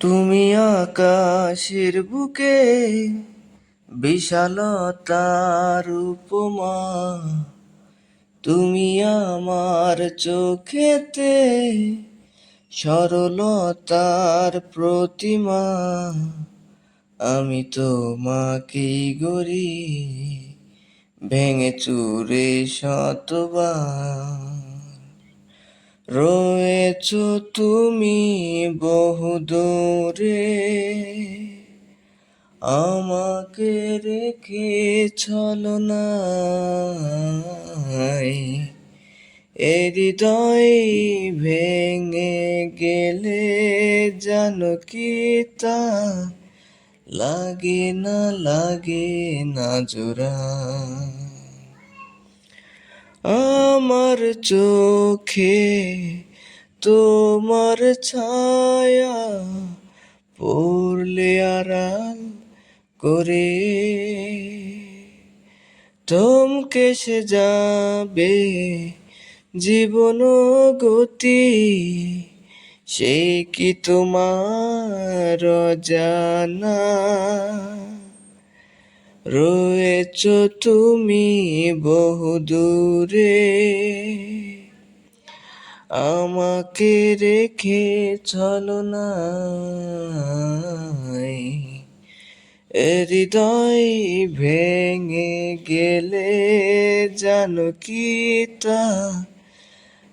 তুমি আকাশের বুকে বিশালতার উপমা। তুমি আমার চোখেতে সরলতার প্রতিমা। আমি তোমাকেই গরি ভেঙে চুরে শতবার। রয়েছ তুমি বহু দূরে। আমাকে রেখে চলো না এ হৃদয় ভেঙে গেলে জানো কি তা লাগে না লাগে না জোড়া। আমার চোখে তোমার ছায়া পড়লে আড়াল করে। থমকে সে যাবে জীবন গতি সেই কি তোমার জানা রয়েছ তুমি বহু দূরে আমাকে রেখে চলো না হৃদয় ভেঙে গেলে জানো কি তা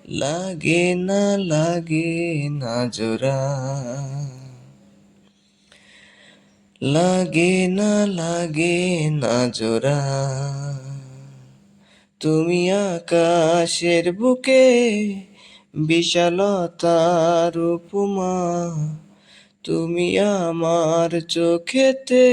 লাগে না লাগে না জোড়া। লাগে না লাগে না জোড়া। তুমি আকাশের বুকে বিশালতার উপমা তুমি আমার চোখেতে